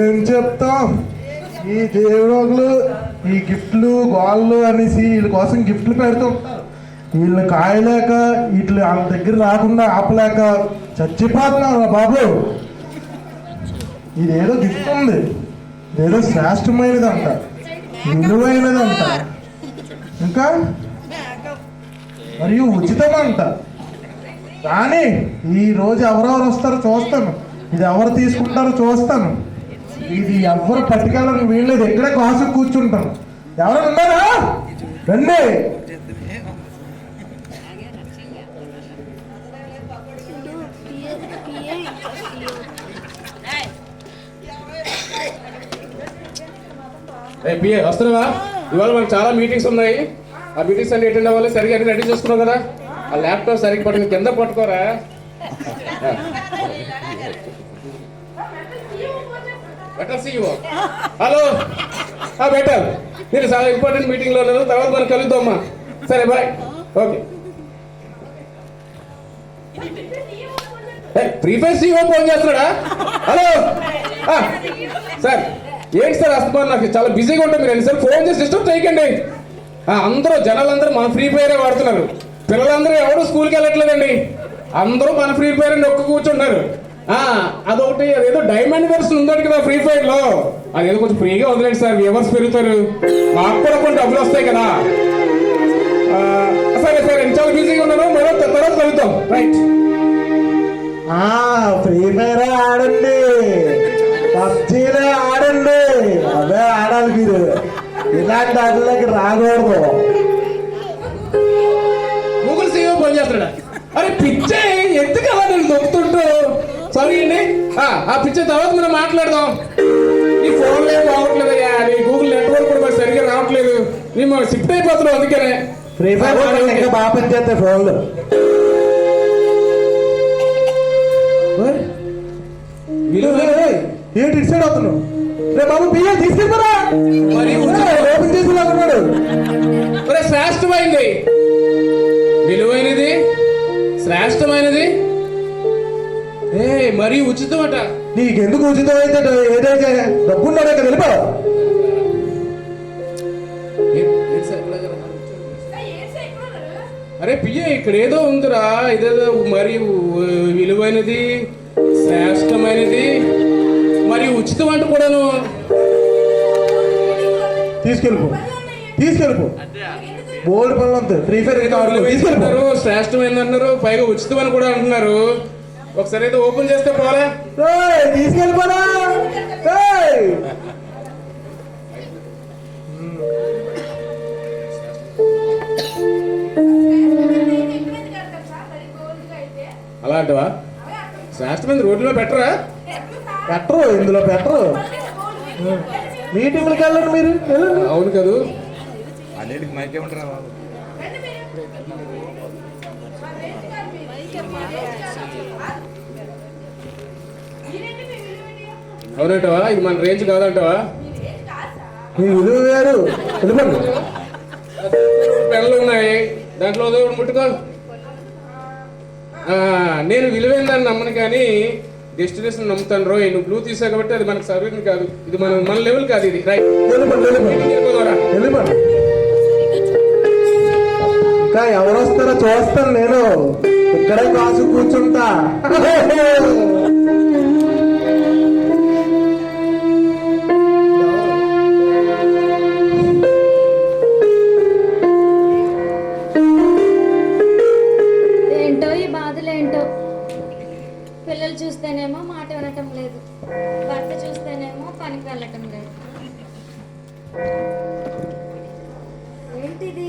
ఏం చెప్తాం ఈ దేవుడు ఈ గిఫ్ట్లు గోళ్ళు అనేసి వీళ్ళ కోసం గిఫ్ట్లు పెడుతూ. వీళ్ళని కాయలేక వీటి వాళ్ళ దగ్గర రాకుండా ఆపలేక చచ్చిపోతున్నారు బాబు. ఇదేదో గిఫ్ట్ ఉంది. ఏదో శ్రేష్టమైనది అంట విలువైనది ఇంకా? మరియు ఉచితం అంట కానీ ఈ రోజు ఎవరెవరు వస్తారో చూస్తాను. ఇది ఎవరు తీసుకుంటారో చూస్తాను. ఇది ఎవరు పట్టుకెళ్ళని వీళ్ళది ఎక్కడే కాసు కూర్చుంటాను. ఎవరైనా ఉన్నారా? రండి. పిఏ వస్తున్నావా? ఇవాళ మనకు చాలా మీటింగ్స్ ఉన్నాయి. ఆ మీటింగ్స్ అన్ని అటెండ్ అవ్వాలి. సరిగ్గా అన్ని రెడీ చేసుకున్నావు కదా? ఆ ల్యాప్టాప్ సరిగ్గా పట్టుకుని కింద పట్టుకోరా. బెటర్ సీఈఓ హలో బెటర్ నేను చాలా ఇంపార్టెంట్ మీటింగ్లో ఉన్నాను. తర్వాత మనం కలుద్దామా? సరే బాయ్ ఓకే ప్రీఫెస్ ఫైర్ సీఓ ఫోన్ చేస్తున్నాడా? Hello sir. ఏంటి సార్ అస్తమాన్ నాకు చాలా బిజీగా ఉంటాం మీరు సార్ ఫోన్ చేసి డిస్టర్బ్ చేయకండి అందరూ జనాలందరూ మన ఫ్రీ ఫైరే వాడుతున్నారు. పిల్లలందరూ ఎవరు స్కూల్కి వెళ్ళట్లేదండి. అందరూ మన ఫ్రీ ఫైర్ నొక్కు కూర్చున్నారు ఆ, అదొకటి అదేదో డైమండ్ వెర్షన్ ఉందండి కదా ఫ్రీ ఫైర్లో అదేదో కొంచెం ఫ్రీగా వదిలేండి సార్ వ్యూవర్స్ పెరుగుతారు. మాకు కూడా కొన్ని డబ్బులు వస్తాయి కదా. సరే సరే నేను చాలా బిజీగా ఉన్నాను. మరో తర్వాత ఇలాంటి వాటిలోకి రాకూడదు. గూగుల్ సీఓ ఫోన్ చేస్తాడా అరే పిచ్చే ఎందుకు అలా నేను నొప్పుతుంటూ సారీ అండి. ఆ, పిచ్చే తర్వాత మనం మాట్లాడదాం. నీ ఫోన్ లేదు రావట్లేదయ్యా నీ గూగుల్ నెట్వర్క్ కూడా సరిగ్గా రావట్లేదు. నీ మనం షిఫ్ట్ అయిపోతున్నాం అందుకనే. Free fire. ఇంకా బాగా పనిచేస్తాయి ఫోన్లు విలువ ఏంటి అవుతున్నావు? రే బాబు బియ్యం తీసుకెళ్ళరా మరి ఉచితం. ఓపెన్ చేసి లాగున్నాడు ఒరే శ్రేష్టమైంది. విలువైనది శ్రేష్టమైనది. ఏ మరి ఉచితమట. నీకెందుకు ఉచితం అయితే ఏదైతే డబ్బున్నాడే కదా వెళ్ళిపో? అరే పియ్య ఇక్కడ ఏదో ఉందిరా. ఇదేదో మరి విలువైనది శ్రేష్టమైనది. మరి ఉచితం అంట కూడాను తీసుకెళ్ళిపో. తీసుకెళ్ళిపో. బోల్డ్ పనులు అంతే. ఫ్రీ ఫైర్ అయితే ఆడుకో తీసుకెళ్ళిపో. అంటున్నారు పైగా ఉచితం అని కూడా అంటున్నారు. ఒకసారి ఏదో ఓపెన్ చేస్తే పోలే. ఏయ్, తీసుకెళ్ళిపోరా ఏయ్. అలా అంటవా శ్రేష్టమైన రోడ్లో పెట్టరా? పెట్టరు ఇందులో పెట్టరు. మీటింగ్లకు వెళ్ళండి మీరు వెళ్ళండి. అవును కదూ. అన్నిటికి బాబు? అవునంటవా? ఇది మన రేంజ్ కాదంటవా? మీ విలువ వేరు. వెళ్ళిపోండి. ఉన్నాయి. దాంట్లో ముట్టుకో. ఆ, నేను విలువైందని నమ్మను కానీ డెస్టినేషన్ నమ్ముతాను రోయ్ నువ్వు బ్లూ తీసా కాబట్టి అది మనకు సర్వీస్ కాదు. ఇది మన మన లెవెల్ కాదు ఇది. రైట్ ఎవరు వస్తారో చూస్తాను నేను. ఇక్కడే కాసు కూర్చుంటా. పనికి వెళ్ళటం లేదు ఏంటిది?